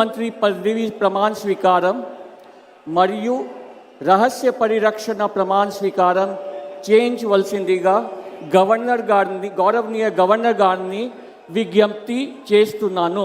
మంత్రి పదవి ప్రమాణ స్వీకారం మరియు రహస్య పరిరక్షణ ప్రమాణ స్వీకారం చేయించవలసిందిగా గవర్నర్ గారిని గౌరవనీయ గవర్నర్ గారిని విజ్ఞప్తి చేస్తున్నాను.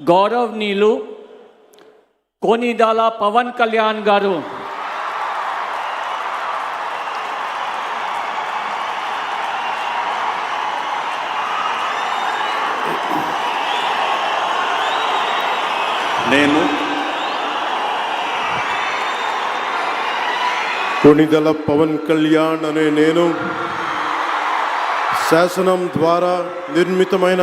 గౌరవనీయులు కోనిదాల పవన్ కళ్యాణ్ గారు. నేను కొణిదల పవన్ కళ్యాణ్ అనే నేను శాసనం ద్వారా నిర్మితమైన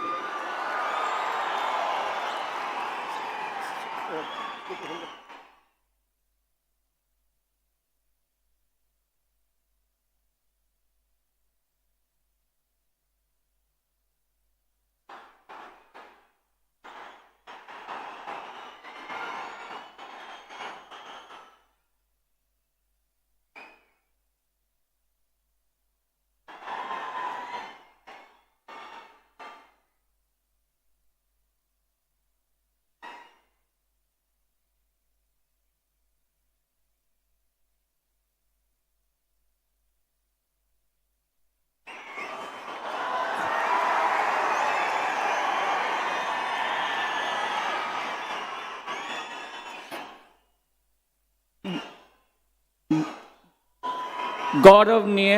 గౌరవనీయ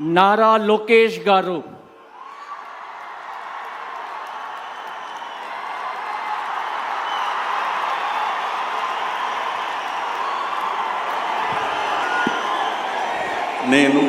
నారా లోకేష్ గారు నేను